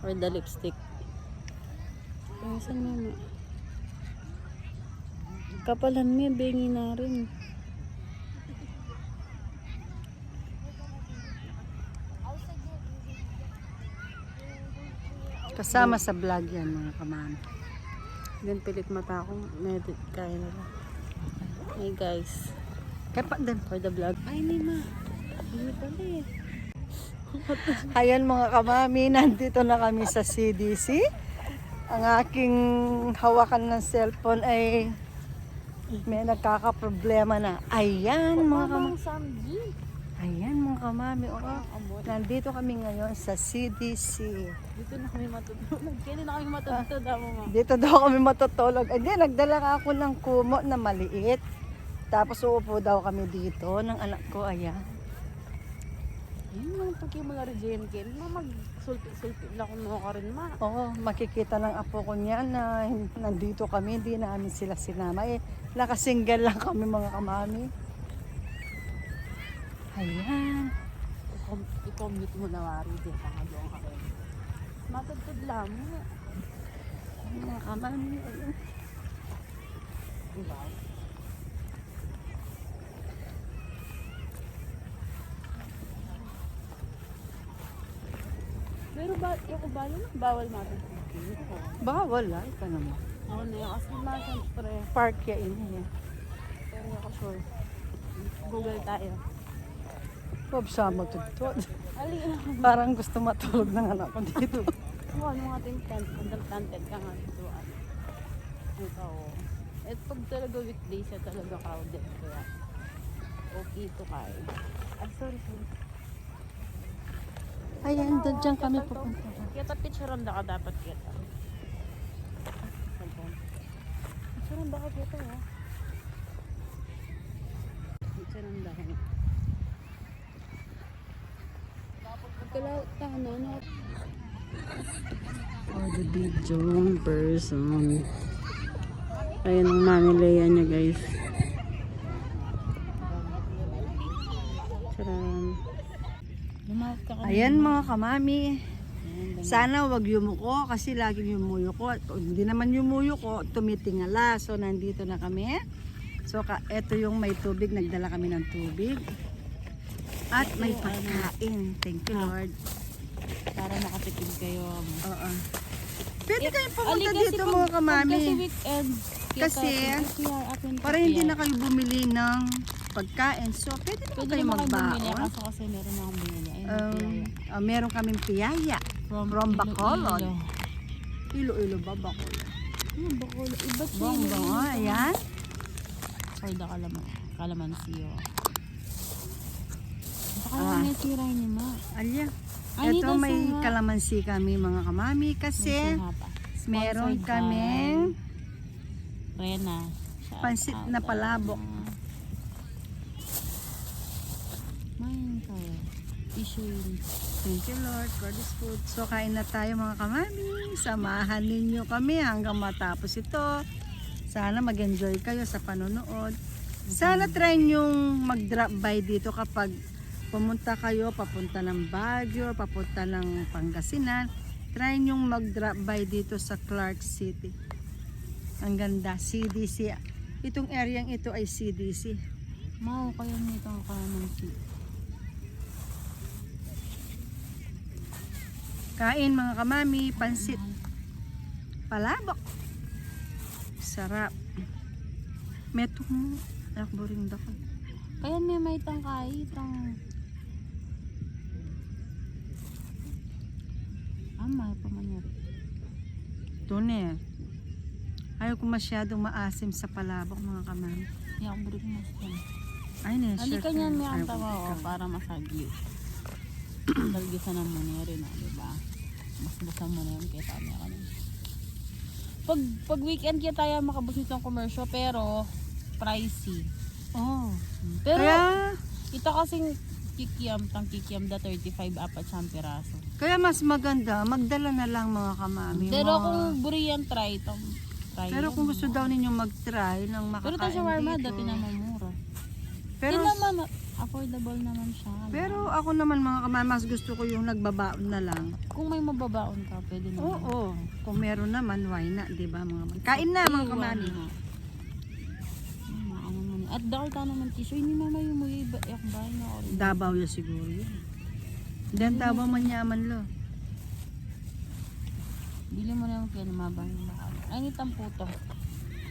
Or the lipstick. Pawisan mama. Kapalan mo yung bengi na rin. Kasama sa vlog yan mga kamami. Then pilit mata akong medit kaya na lang. Hey guys, Kaya pa din. for the vlog. Ay, hindi ma. Hindi pala eh. Ayan mga kamami, nandito na kami sa CDC. Ang aking hawakan ng cellphone ay may nagkakaproblema na. Ayan mga kamami. Ayan mga kamami. Oo. Nandito kami ngayon sa CDC. Dito na kami matutulog. Kailan na kami matutulog mo? Dito daw kami matutulog. Hindi, nagdala ako ng kumo na maliit. Tapos uupo daw kami dito ng anak ko. Ayan. Ayun mga pagkimula rin dyan. Kailan ma mag-sulpi-sulpi lang kung ka rin ma. Oo, makikita ng apo ko niyan na nandito kami, hindi namin sila sinama. Eh, nakasinggal lang kami mga kamami. Ayan. I-com- I-commute mo na wari din. Pakagawang ka rin. Matutod lang mo. Mga kamami. Ayan. Diba? Pero ba, yung kubalo na, bawal matutulog. Bawal ah, ito naman. Oo na yun. Kasi mga siyempre, Park ya ini. pero ako sure. Google tayo. Huwag siya matutod. Ali, Parang gusto matulog ng anak ko dito. kung ano mga ating tent, kung planted ka nga dito. Ikaw. At pag talaga weekdays, siya talaga crowded. Kaya, okay to kayo. Ah, sorry, sorry. Ayan, doon dyan kami pupunta. Kita picturean ka dapat kita. Picturean ka kita ha. Picturean ka. Kala ano no. Oh, the video person. Ayan ang mami Leia niya guys. Ka kanina. Ayan mga kamami. Sana wag yumuko kasi laging yumuyuko. Kung Hindi naman yumuyuko, tumitingala. So nandito na kami. So ka, eto yung may tubig, nagdala kami ng tubig. At may pagkain. Thank you Lord. para makatipid kayo. Oo. Pwede kayo pumunta dito pag- mga Pag kasi kamami. weekend, Kasi- Para hindi na kayo bumili ng pagkain. So pwede naman Pwede kayo magbaon. kaso kasi meron akong binili. Um, ah, meron kaming piyaya. from Bacolod. Ilo-ilo ba Bacolod? Ano, Bacolod? Iba siya. Bong bong. Oh, ayan. Or the kalaman. Kalamansi, oh. Baka Ah. yung sira niya, ma. Alya. Ito may kalamansi kami mga kamami kasi pa. meron kaming Rena. Pansit na ah. palabok. Mayan kayo. Issue. Thank you Lord for this food. So kain na tayo mga kamami. Samahan ninyo kami hanggang matapos ito. Sana mag-enjoy kayo sa panonood. Sana try nyong mag-drop by dito kapag pumunta kayo papunta ng Baguio, papunta ng Pangasinan. Try nyong mag-drop by dito sa Clark City. Ang ganda, CDC. Itong area ito ay CDC. Mao kayo nito ang kalamansi. Kain mga kamami, pansit, palabok. Sarap. Meto mo. Ako rin dako. Kaya may may tangkay, tang... Ah, may pa man yun. Tune. Ayaw ko masyadong maasim sa palabok mga kamami. Hindi ako mo sa Ay, ne, sure ka niyan, may ang tawa ko ikaw. para masagli. Dalgisan ng monero na, di ba? Mas busan mo na yun, kita mo ka. Pag, pag weekend kaya tayo makabus nitong commercial, pero pricey. Oh. Pero, Kaya, ito kasing kikiam, tang kikiam da 35 apat siyang piraso. kaya mas maganda, magdala na lang mga kamami. Pero Mga- kung buriyan, try itong try pero kung gusto daw ninyo mag-try ng Pero makakain ito shawarma, dito. dati naman mura. Pero, Pero naman, affordable naman siya. no? Pero ako naman mga kamami, mas gusto ko yung nagbabaon na lang. kung may mababaon ka, pwede naman. Oo, kung meron naman, why not, di ba mga kamami? Kain na mga kamami. naman. At dahil ka naman tiso, hindi mama yung muy ba yak ba Dabaw ya siguro yun. Then Davao man yaman lo. Bili mo na yung kaya mabang yung mahal. Ay, ngitang puto.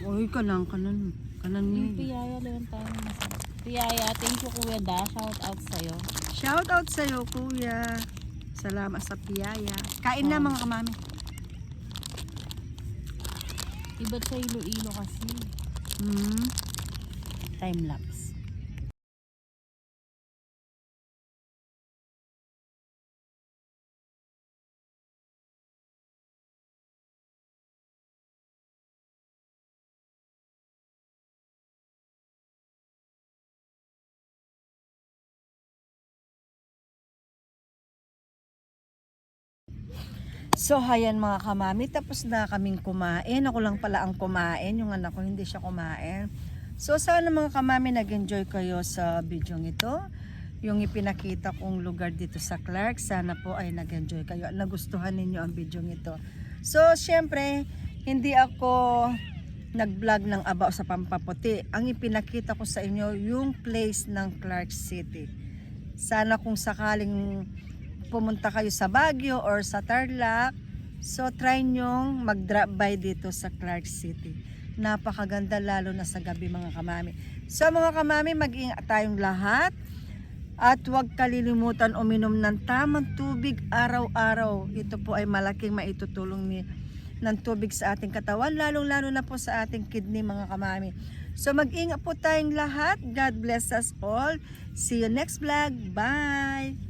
Uy, kanan, kanan. Kanan Yung niya. piyaya lang tayo masarap. Piyaya, thank you kuya da. Shout out sa'yo. Shout out sa'yo, kuya. Salamat sa piyaya. Kain na Oh. mga kamami. Iba't sa Iloilo kasi. Hmm. Time lapse. So, hayan mga kamami, tapos na kaming kumain. Ako lang pala ang kumain, yung anak ko hindi siya kumain. So, sana mga kamami nag-enjoy kayo sa video ito. Yung ipinakita kong lugar dito sa Clark, sana po ay nag-enjoy kayo at nagustuhan ninyo ang video ito. So, syempre, hindi ako nag-vlog ng about sa Pampaputi. Ang ipinakita ko sa inyo, yung place ng Clark City. Sana kung sakaling pumunta kayo sa Baguio or sa Tarlac, so try nyong mag-drop by dito sa Clark City. Napakaganda lalo na sa gabi mga kamami. So mga kamami, mag-ingat tayong lahat. At huwag kalilimutan uminom ng tamang tubig araw-araw. Ito po ay malaking maitutulong ni ng tubig sa ating katawan, lalong-lalo na po sa ating kidney mga kamami. So mag-ingat po tayong lahat. God bless us all. See you next vlog. Bye!